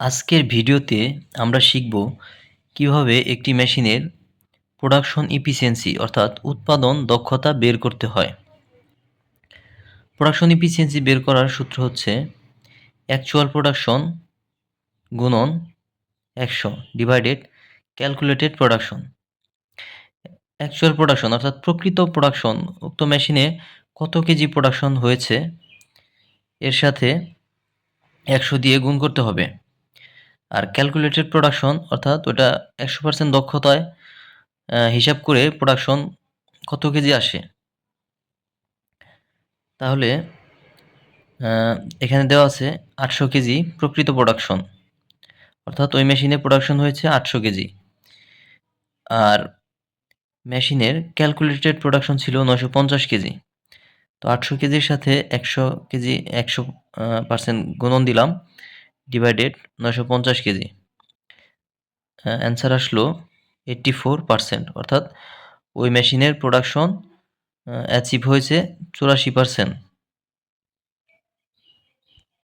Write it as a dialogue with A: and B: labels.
A: আজকের ভিডিওতে আমরা শিখব কীভাবে একটি মেশিনের প্রোডাকশন ইফিসিয়েন্সি অর্থাৎ উৎপাদন দক্ষতা বের করতে হয়। প্রোডাকশন ইফিসিয়েন্সি বের করার সূত্র হচ্ছে অ্যাকচুয়াল প্রোডাকশন গুণন একশো divided calculated production actual production অর্থাৎ প্রকৃত প্রোডাকশন উক্ত মেশিনে কত কেজি প্রোডাকশন হয়েছে, এর সাথে একশো দিয়ে গুণ করতে হবে। আর ক্যালকুলেটেড প্রোডাকশন অর্থাৎ ওটা একশো পার্সেন্ট দক্ষতায় হিসাব করে প্রোডাকশন কত কেজি আসে? তাহলে এখানে দেওয়া আছে আটশো কেজি প্রকৃত প্রোডাকশন অর্থাৎ ওই মেশিনে প্রোডাকশন হয়েছে আটশো কেজি। আর মেশিনের ক্যালকুলেটেড প্রোডাকশন ছিল নশো পঞ্চাশ কেজি। তো আটশো কেজির সাথে একশো কেজি, একশো পার্সেন্ট গুণন দিলাম। ডিভাইডেড নশো পঞ্চাশ কেজি। অ্যান্সার আসলো এইট্টি ফোর পার্সেন্ট অর্থাৎ ওই মেশিনের প্রোডাকশন অ্যাচিভ হয়েছে চুরাশি পার্সেন্ট